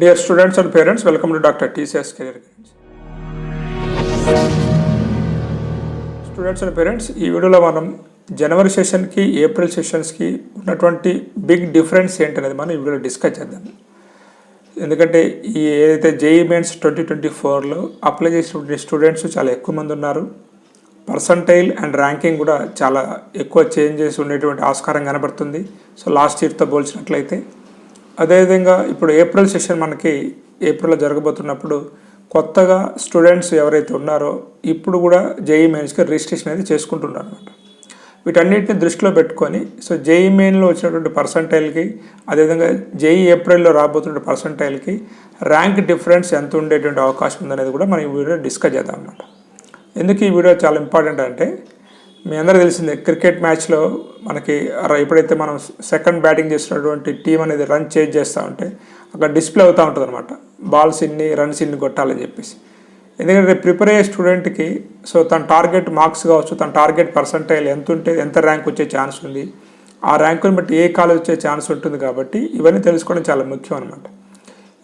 Dear students and parents welcome to doctor TCS career students and parents ఈ వీడియోలో మనం జనవరి సెషన్కి April సెషన్స్కి ఉన్నటువంటి big difference ఏంటనేది మనం ఈ వీడియోలో డిస్కస్ చేద్దాం. ఎందుకంటే ఈ ఏదైతే జేఈ మెయిన్స్ ట్వంటీ ట్వంటీ ఫోర్లో అప్లై చేసినటువంటి స్టూడెంట్స్ చాలా ఎక్కువ మంది ఉన్నారు. పర్సంటైల్ అండ్ ర్యాంకింగ్ కూడా చాలా ఎక్కువ చేంజెస్ ఉండేటువంటి ఆస్కారం కనబడుతుంది. సో లాస్ట్ ఇయర్తో పోల్చినట్లయితే అదేవిధంగా ఇప్పుడు ఏప్రిల్ సెషన్ మనకి ఏప్రిల్లో జరగబోతున్నప్పుడు కొత్తగా స్టూడెంట్స్ ఎవరైతే ఉన్నారో ఇప్పుడు కూడా జేఈ మెయిన్స్కి రిజిస్ట్రేషన్ అయితే చేసుకుంటున్నారు అనమాట వీటన్నిటిని దృష్టిలో పెట్టుకొని సో జేఈ మెయిన్లో వచ్చినటువంటి పర్సంటైల్కి అదేవిధంగా జేఈ ఏప్రిల్లో రాబోతున్న పర్సంటైల్కి ర్యాంక్ డిఫరెన్స్ ఎంత ఉండేటువంటి అవకాశం ఉందనేది కూడా మనం ఈ వీడియో డిస్కస్ చేద్దాం అన్నమాట ఎందుకు ఈ వీడియో చాలా ఇంపార్టెంట్ అంటే మీ అందరూ తెలిసిందే క్రికెట్ మ్యాచ్లో మనకి ఎప్పుడైతే మనం సెకండ్ బ్యాటింగ్ చేసినటువంటి టీం అనేది రన్ చేంజ్ చేస్తూ ఉంటే అక్కడ డిస్ప్లే అవుతూ ఉంటుంది అనమాట బాల్స్ ఇన్ని రన్స్ ఇన్ని కొట్టాలని చెప్పేసి. ఎందుకంటే ప్రిపేర్ అయ్యే స్టూడెంట్కి సో తన టార్గెట్ మార్క్స్ కావచ్చు తన టార్గెట్ పర్సంటైల్ ఎంత ఉంటే ఎంత ర్యాంక్ వచ్చే ఛాన్స్ ఉంది ఆ ర్యాంకుని బట్టి ఏ కాలేజ్ వచ్చే ఛాన్స్ ఉంటుంది కాబట్టి ఇవన్నీ తెలుసుకోవడం చాలా ముఖ్యం అనమాట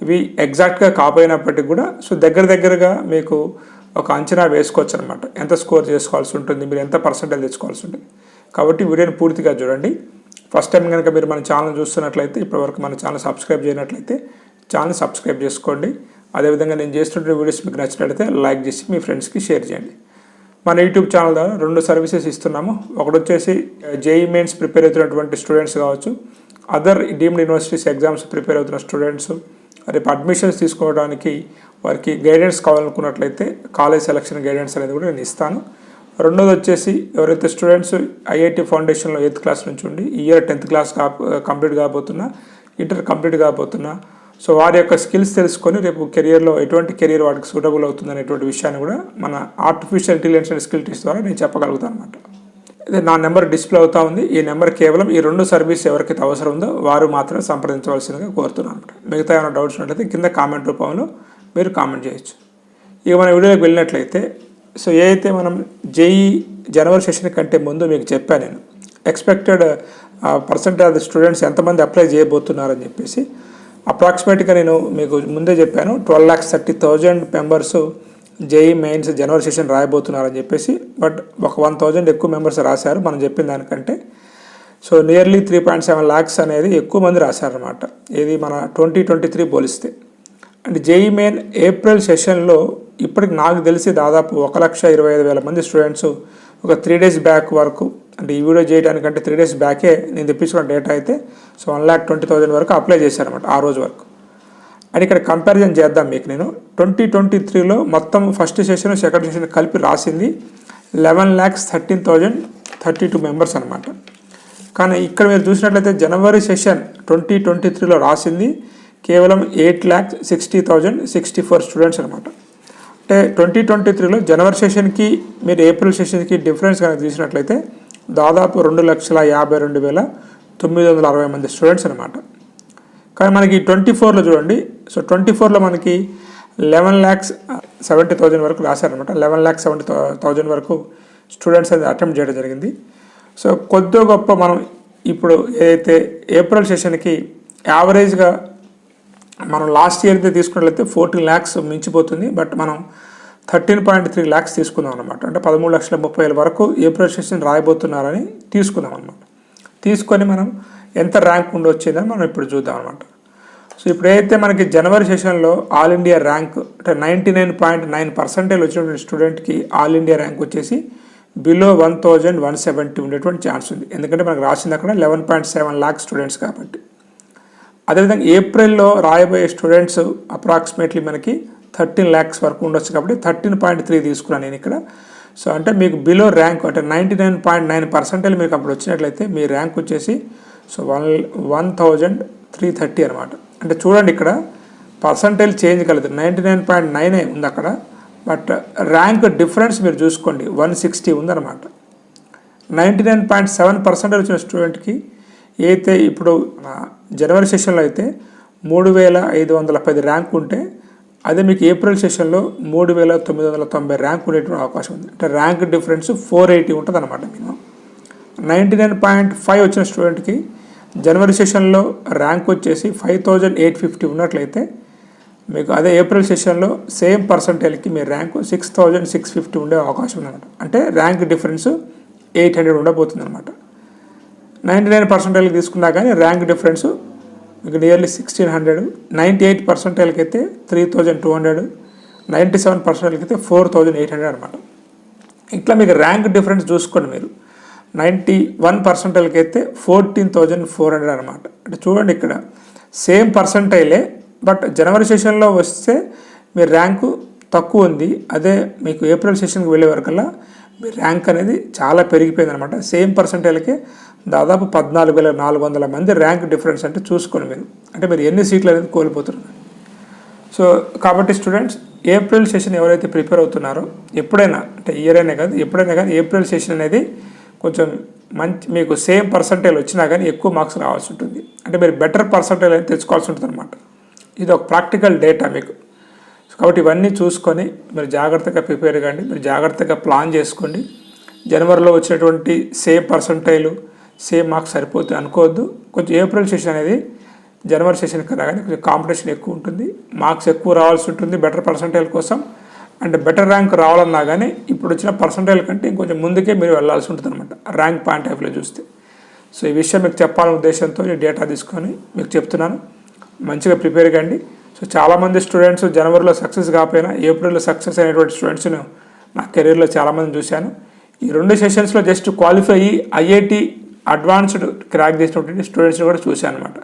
ఇవి ఎగ్జాక్ట్గా కాపోయినప్పటికీ కూడా సో దగ్గర దగ్గరగా మీకు ఒక అంచనా వేసుకోవచ్చు అనమాట ఎంత స్కోర్ చేసుకోవాల్సి ఉంటుంది మీరు ఎంత పర్సెంటేజ్ తెచ్చుకోవాల్సి ఉంటుంది కాబట్టి వీడియోని పూర్తిగా చూడండి. ఫస్ట్ టైం కనుక మీరు మన ఛానల్ చూస్తున్నట్లయితే ఇప్పటివరకు మన ఛానల్ సబ్స్క్రైబ్ చేయనట్లయితే ఛానల్ సబ్స్క్రైబ్ చేసుకోండి. అదేవిధంగా నేను చేస్తున్న వీడియోస్ మీకు నచ్చినట్లయితే లైక్ చేసి మీ ఫ్రెండ్స్కి షేర్ చేయండి. మన యూట్యూబ్ ఛానల్ ద్వారా రెండు సర్వీసెస్ ఇస్తున్నాము. ఒకటి వచ్చేసి జేఈ మెయిన్స్ ప్రిపేర్ అవుతున్నటువంటి స్టూడెంట్స్ కావచ్చు. Other deemed universities exams prepare అవుతున్న స్టూడెంట్స్ రేపు అడ్మిషన్స్ తీసుకోవడానికి వారికి గైడెన్స్ కావాలనుకున్నట్లయితే కాలేజ్ సెలక్షన్ గైడెన్స్ అనేది కూడా నేను ఇస్తాను. రెండోది వచ్చేసి ఎవరైతే స్టూడెంట్స్ ఐఐటి ఫౌండేషన్లో ఎయిత్ క్లాస్ నుంచి ఉండి ఇయర్ టెన్త్ క్లాస్ కా కంప్లీట్ కాబోతున్నా ఇంటర్ కంప్లీట్ కాబోతున్నా సో వారి యొక్క స్కిల్స్ తెలుసుకొని రేపు కెరియర్లో ఎటువంటి కెరియర్ వాటికి సూటబుల్ అవుతుంది అనేటువంటి విషయాన్ని కూడా మన artificial intelligence and skill test ద్వారా నేను చెప్పగలుగుతాను అనమాట నా నెంబర్ డిస్ప్లే అవుతా ఉంది. ఈ నెంబర్ కేవలం ఈ రెండు సర్వీస్ ఎవరికైతే అవసరం ఉందో వారు మాత్రమే సంప్రదించవలసిందిగా కోరుతున్నాను అనమాట మిగతా ఏమైనా డౌట్స్ ఉన్నట్లయితే కింద కామెంట్ రూపంలో మీరు కామెంట్ చేయొచ్చు. ఇక మన వీడియోకి వెళ్ళినట్లయితే సో ఏ అయితే మనం జేఈ జనవరి సెషన్ కంటే ముందు మీకు చెప్పాను నేను expected percent of the students ఎంతమంది అప్లై చేయబోతున్నారని చెప్పేసి అప్రాక్సిమేట్గా నేను మీకు ముందే చెప్పాను. Twelve lakhs thirty thousand members JEE mains జనవరి సెషన్ రాయబోతున్నారని చెప్పేసి బట్ ఒక వన్ థౌజండ్ ఎక్కువ మెంబర్స్ రాశారు మనం చెప్పిన దానికంటే. So nearly three point seven lakhs అనేది ఎక్కువ మంది రాశారనమాట ఇది మన ట్వంటీ ట్వంటీ త్రీ పోలిస్తే. అండ్ జేఈ మెయిన్ ఏప్రిల్ సెషన్లో ఇప్పటికి నాకు తెలిసి దాదాపు ఒక లక్ష ఇరవై ఐదు వేల మంది స్టూడెంట్స్ ఒక త్రీ డేస్ బ్యాక్ వరకు అంటే ఈ వీడియో చేయడానికంటే త్రీ డేస్ బ్యాకే నేను తెప్పించుకున్న డేటా అయితే so one lakh twenty thousand వరకు అప్లై చేశారనమాట ఆ రోజు వరకు. అండ్ ఇక్కడ కంపారిజన్ చేద్దాం మీకు నేను. ట్వంటీ ట్వంటీ త్రీలో మొత్తం ఫస్ట్ సెషన్ సెకండ్ సెషన్ కలిపి రాసింది eleven lakhs thirteen thousand thirty two members అనమాట కానీ ఇక్కడ మీరు చూసినట్లయితే జనవరి సెషన్ ట్వంటీ ట్వంటీ త్రీలో రాసింది కేవలం eight lakhs sixty thousand sixty four students అనమాట అంటే ట్వంటీ ట్వంటీ త్రీలో జనవరి సెషన్కి మీరు ఏప్రిల్ సెషన్కి డిఫరెన్స్ కనుక చూసినట్లయితే దాదాపు రెండు లక్షల యాభై రెండు వేల తొమ్మిది వందల అరవై మంది స్టూడెంట్స్ అనమాట కానీ మనకి ట్వంటీ ఫోర్లో చూడండి. సో ట్వంటీ ఫోర్లో మనకి లెవెన్ ల్యాక్స్ సెవెంటీ థౌజండ్ వరకు రాశారనమాట లెవెన్ ల్యాక్స్ సెవెంటీ థౌజండ్ వరకు స్టూడెంట్స్ అది అటెంప్ట్ చేయడం జరిగింది. సో కొద్దిగా గొప్ప మనం ఇప్పుడు ఏదైతే ఏప్రిల్ సెషన్కి యావరేజ్గా మనం లాస్ట్ ఇయర్ అయితే తీసుకున్నట్లయితే ఫోర్టీన్ ల్యాక్స్ మించిపోతుంది. బట్ మనం థర్టీన్ పాయింట్ త్రీ ల్యాక్స్ తీసుకుందాం అనమాట అంటే పదమూడు లక్షల ముప్పై వేల వరకు ఏప్రిల్ సెషన్ రాయబోతున్నారని తీసుకుందాం అనమాట తీసుకొని మనం ఎంత ర్యాంక్ ఉండొచ్చిందని మనం ఇప్పుడు చూద్దాం అనమాట సో ఇప్పుడైతే మనకి జనవరి సెషన్లో ఆల్ ఇండియా ర్యాంక్ అంటే ninety nine point nine percentage వచ్చినటువంటి స్టూడెంట్కి ఆల్ ఇండియా ర్యాంక్ వచ్చేసి below one thousand one seventy ఉండేటువంటి ఛాన్స్ ఉంది. ఎందుకంటే మనకు రాసింది అక్కడ eleven point seven lakh students కాబట్టి. అదేవిధంగా ఏప్రిల్లో రాయబోయే స్టూడెంట్స్ అప్రాక్సిమేట్లీ మనకి థర్టీన్ ల్యాక్స్ వరకు ఉండొచ్చు కాబట్టి థర్టీన్ పాయింట్ త్రీ తీసుకున్నాను నేను ఇక్కడ. సో అంటే మీకు బిలో ర్యాంక్ అంటే ninety nine point nine percentage మీకు అప్పుడు వచ్చినట్లయితే మీ ర్యాంక్ వచ్చేసి so one one thousand three thirty అనమాట అంటే చూడండి ఇక్కడ పర్సంటేజ్ చేంజ్ కలదు. నైంటీ నైన్ పాయింట్ నైనే ఉంది అక్కడ. బట్ ర్యాంక్ డిఫరెన్స్ మీరు చూసుకోండి. వన్ సిక్స్టీ ఉందన్నమాట ninety nine point seven percentage వచ్చిన స్టూడెంట్కి అయితే ఇప్పుడు జనవరి సెషన్లో అయితే మూడు వేల ఐదు వందల పది ర్యాంక్ ఉంటే అదే మీకు ఏప్రిల్ సెషన్లో మూడు వేల తొమ్మిది వందల తొంభై ర్యాంక్ ఉండేటువంటి అవకాశం ఉంది. అంటే ర్యాంక్ డిఫరెన్స్ ఫోర్ ఎయిటీ ఉంటుంది అనమాట minimum. Ninety nine point five వచ్చిన స్టూడెంట్కి జనవరి సెషన్లో ర్యాంక్ వచ్చేసి ఫైవ్ థౌజండ్ ఎయిట్ ఫిఫ్టీ ఉన్నట్లయితే మీకు అదే ఏప్రిల్ సెషన్లో సేమ్ పర్సంటేజ్కి మీ rank six thousand six fifty ఉండే అవకాశం ఉందన్నమాట అంటే ర్యాంక్ డిఫరెన్స్ ఎయిట్ హండ్రెడ్ ఉండబోతుంది అనమాట నైంటీ నైన్ పర్సెంటేజ్కి తీసుకున్నా కానీ ర్యాంక్ డిఫరెన్స్ మీకు nearly sixteen hundred ninety eight పర్సంటేజ్కి అయితే three thousand two hundred ninety seven పర్సెంటేజ్కి అయితే ఫోర్ థౌజండ్ ఎయిట్ హండ్రెడ్ అనమాట ఇట్లా మీకు ర్యాంక్ డిఫరెన్స్ చూసుకోండి మీరు. నైంటీ వన్ పర్సెంటేజ్కి అయితే ఫోర్టీన్ థౌజండ్ ఫోర్ హండ్రెడ్ అనమాట అంటే చూడండి ఇక్కడ సేమ్ పర్సంటైలే బట్ జనవరి సెషన్లో వస్తే మీ ర్యాంకు తక్కువ ఉంది. అదే మీకు ఏప్రిల్ సెషన్కి వెళ్ళే వరకల్లా మీ ర్యాంక్ అనేది చాలా పెరిగిపోయింది అనమాట సేమ్ పర్సంటేజ్కి దాదాపు పద్నాలుగు వేల నాలుగు వందల మంది ర్యాంక్ డిఫరెన్స్ అంటే చూసుకోండి మీరు. అంటే మీరు ఎన్ని సీట్లు అనేది కోల్పోతున్నారు. సో కాబట్టి స్టూడెంట్స్ ఏప్రిల్ సెషన్ ఎవరైతే ప్రిపేర్ అవుతున్నారో ఎప్పుడైనా అంటే ఇయర్ అయినా కాదు ఎప్పుడైనా కానీ ఏప్రిల్ సెషన్ అనేది కొంచెం మంచి మీకు సేమ్ పర్సంటేజ్ వచ్చినా కానీ ఎక్కువ మార్క్స్ రావాల్సి ఉంటుంది. అంటే మీరు బెటర్ పర్సంటేజ్ అనేది తెచ్చుకోవాల్సి ఉంటుంది అనమాట ఇది ఒక ప్రాక్టికల్ డేటా మీకు. కాబట్టి ఇవన్నీ చూసుకొని మీరు జాగ్రత్తగా ప్రిపేర్ కండి. మీరు జాగ్రత్తగా ప్లాన్ చేసుకోండి. జనవరిలో వచ్చినటువంటి సేమ్ పర్సంటైలు సేమ్ మార్క్స్ సరిపోతుంది అనుకోవద్దు. కొంచెం ఏప్రిల్ సెషన్ అనేది జనవరి సెషన్ కదా కానీ కొంచెం కాంపిటీషన్ ఎక్కువ ఉంటుంది. మార్క్స్ ఎక్కువ రావాల్సి ఉంటుంది బెటర్ పర్సంటైల్ కోసం. అండ్ బెటర్ ర్యాంక్ రావాలన్నా కానీ ఇప్పుడు వచ్చిన పర్సంటేజ్ కంటే ఇంకొంచెం ముందుకే మీరు వెళ్ళాల్సి ఉంటుంది అనమాట ర్యాంక్ పాయింట్ ఆఫ్ వ్యూలో చూస్తే. సో ఈ విషయం మీకు చెప్పాలనే ఉద్దేశంతో ఈ డేటా తీసుకొని మీకు చెప్తున్నాను. మంచిగా ప్రిపేర్ కండి. సో చాలామంది స్టూడెంట్స్ జనవరిలో సక్సెస్ కాకపోయినా ఏప్రిల్లో సక్సెస్ అయినటువంటి స్టూడెంట్స్ను నా కెరీర్లో చాలామంది చూశాను. ఈ రెండు సెషన్స్లో జస్ట్ క్వాలిఫై అయ్యి ఐఐటి అడ్వాన్స్డ్ క్రాక్ చేసినటువంటి స్టూడెంట్స్ని కూడా చూశాను అనమాట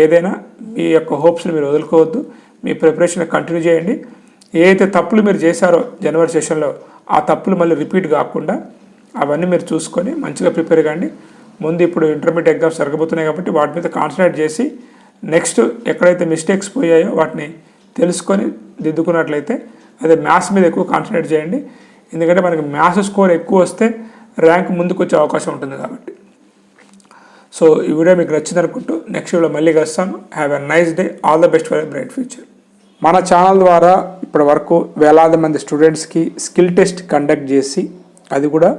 ఏదైనా మీ యొక్క హోప్స్ని మీరు వదులుకోవద్దు. మీ ప్రిపరేషన్ కంటిన్యూ చేయండి. ఏదైతే తప్పులు మీరు చేశారో జనవరి సెషన్లో ఆ తప్పులు మళ్ళీ రిపీట్ కాకుండా అవన్నీ మీరు చూసుకొని మంచిగా ప్రిపేర్ కాండి. ముందు ఇప్పుడు ఇంటర్మీడియట్ ఎగ్జామ్స్ జరగబోతున్నాయి కాబట్టి వాటి మీద కాన్సన్ట్రేట్ చేసి నెక్స్ట్ ఎక్కడైతే మిస్టేక్స్ పోయాయో వాటిని తెలుసుకొని దిద్దుకున్నట్లయితే అదే మ్యాథ్స్ మీద ఎక్కువ కాన్సన్ట్రేట్ చేయండి. ఎందుకంటే మనకి మ్యాథ్స్ స్కోర్ ఎక్కువ వస్తే ర్యాంక్ ముందుకు వచ్చే అవకాశం ఉంటుంది కాబట్టి. సో ఈ వీడియో మీకు నచ్చింది అనుకుంటూ నెక్స్ట్ వీడియో మళ్ళీ కలుస్తాను. Have a nice day all the best for a bright future మన ఛానల్ ద్వారా ఇప్పటి వరకు వేలాది మంది స్టూడెంట్స్కి స్కిల్ టెస్ట్ కండక్ట్ చేసి అది కూడా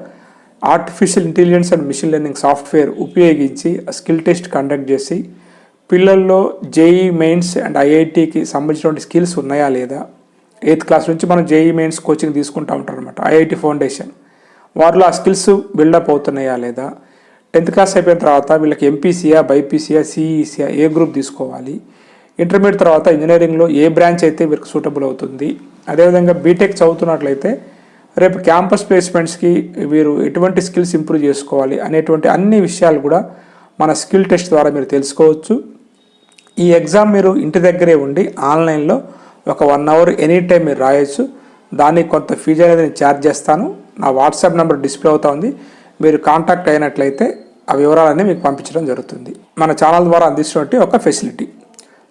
artificial intelligence and machine learning software ఉపయోగించి స్కిల్ టెస్ట్ కండక్ట్ చేసి పిల్లల్లో జేఈ మెయిన్స్ అండ్ ఐఐటికి సంబంధించినటువంటి స్కిల్స్ ఉన్నాయా లేదా? ఎయిత్ క్లాస్ నుంచి మనం జేఈ మెయిన్స్ కోచింగ్ తీసుకుంటూ ఉంటాం అనమాట ఐఐటి ఫౌండేషన్ వారిలో ఆ స్కిల్స్ బిల్డప్ అవుతున్నాయా లేదా? టెన్త్ క్లాస్ అయిపోయిన తర్వాత వీళ్ళకి ఎంపీసీయా బైపీసీయా సిఈసీయా ఏ గ్రూప్ తీసుకోవాలి? ఇంటర్మీడియట్ తర్వాత ఇంజనీరింగ్లో ఏ బ్రాంచ్ అయితే వీరికి సూటబుల్ అవుతుంది. అదేవిధంగా బీటెక్ చదువుతున్నట్లయితే రేపు క్యాంపస్ ప్లేస్మెంట్స్కి వీరు ఎటువంటి స్కిల్స్ ఇంప్రూవ్ చేసుకోవాలి అనేటువంటి అన్ని విషయాలు కూడా మన స్కిల్ టెస్ట్ ద్వారా మీరు తెలుసుకోవచ్చు. ఈ ఎగ్జామ్ మీరు ఇంటి దగ్గరే ఉండి ఆన్లైన్లో ఒక వన్ అవర్ ఎనీ టైం మీరు రాయొచ్చు. దానికి కొంత ఫీజు అనేది నేను ఛార్జ్ చేస్తాను. నా వాట్సాప్ నెంబర్ డిస్ప్లే అవుతా ఉంది. మీరు కాంటాక్ట్ అయినట్లయితే ఆ వివరాలన్నీ మీకు పంపించడం జరుగుతుంది. మన ఛానల్ ద్వారా అందిస్తున్నట్టు ఒక ఫెసిలిటీ.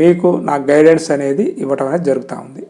మీకు నా గైడెన్స్ అనేది ఇవ్వటం అనేది జరుగుతూ ఉంది.